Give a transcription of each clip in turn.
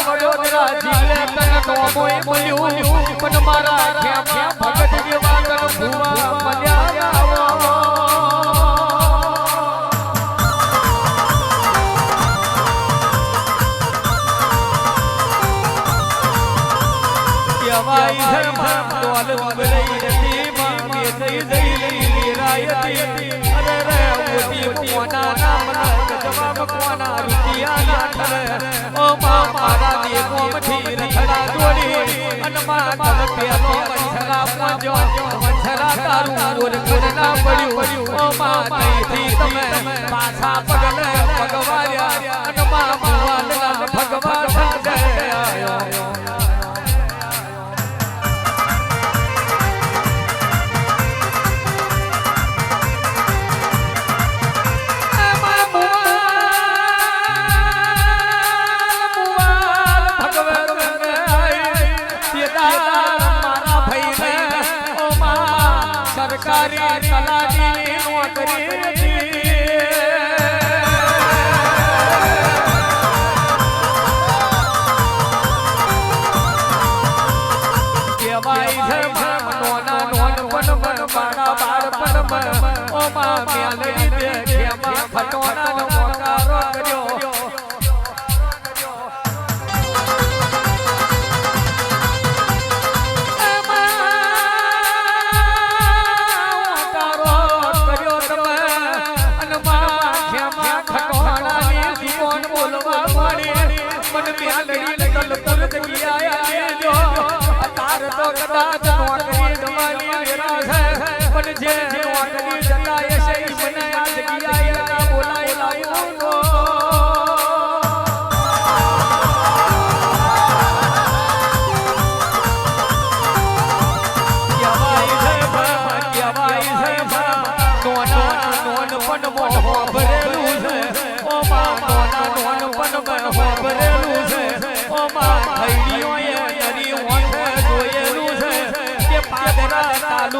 વડોદરા જીલે તને તો મારા ભગત કાલ પેલો મચ્છરા પજો મચ્છરા તારું મોર મોર ના પડ્યું ઓ માં નહીં તમે પાછા પગલે salari, salari. જે વાટકી જતા એ સહી મને આ જગ્યાએ બોલાય લાવ્યો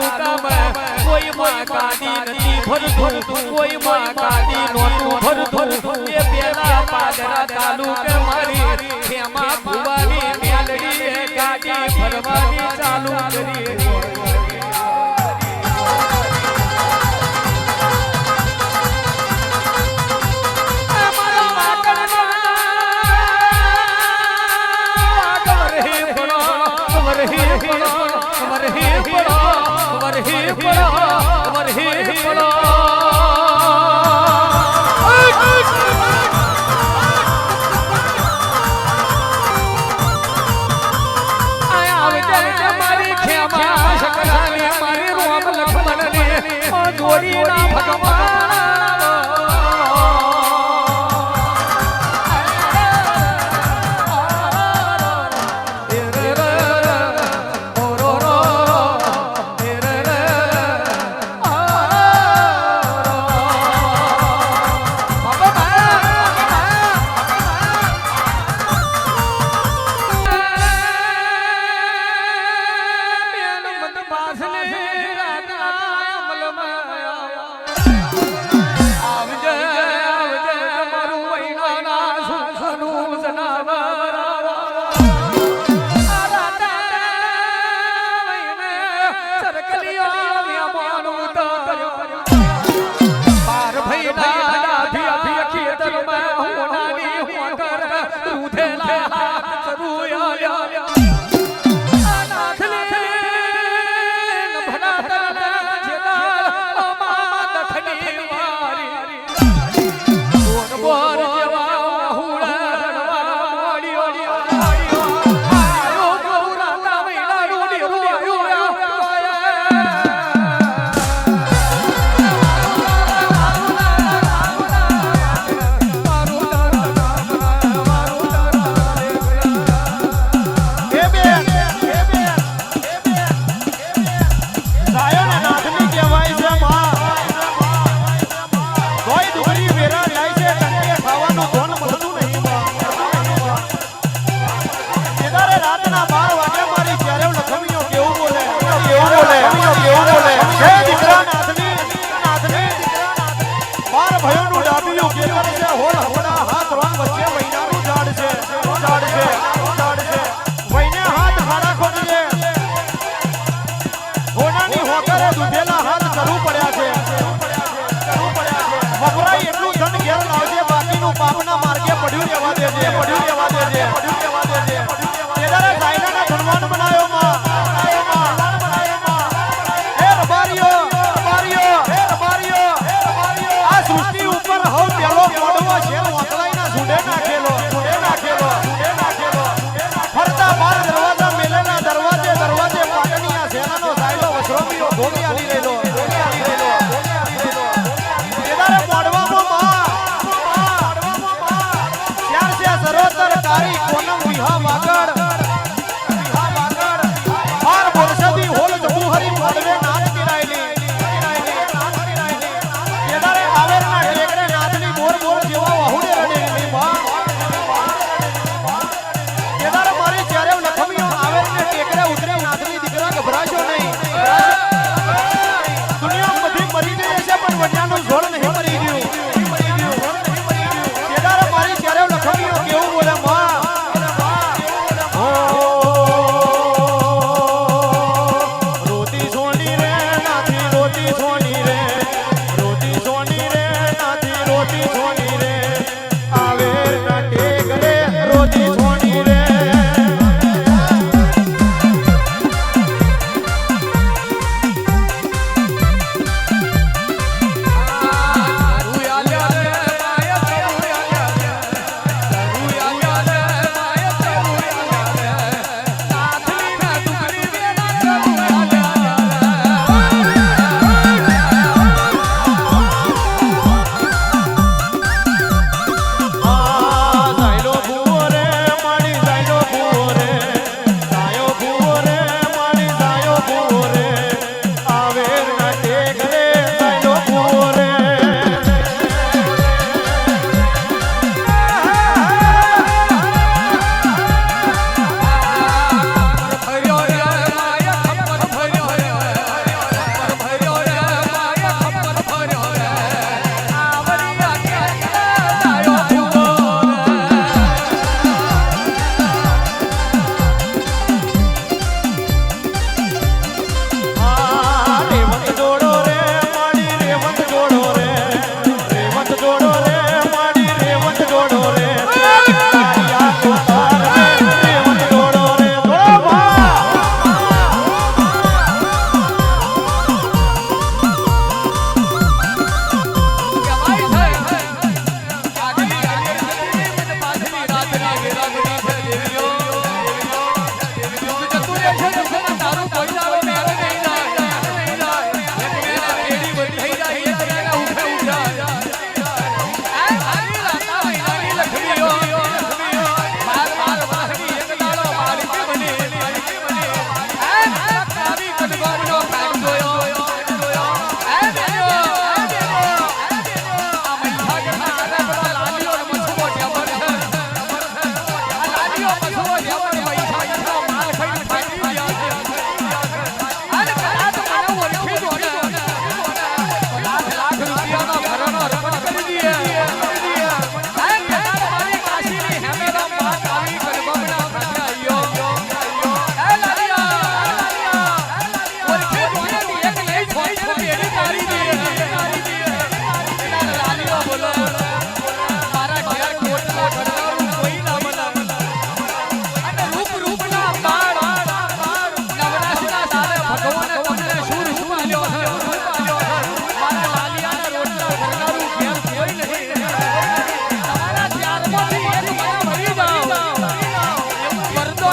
નું કામ કોઈ માં કાઢી નથી ભરતું કોઈ માં કાઢી નોતું ભરતું એ પેલા પાદરા તાલુકે મારી ખેમા ભુવાની મેલડી ગાડી ફરવાની ચાલુ કરી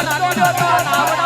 મારું મારું ફલ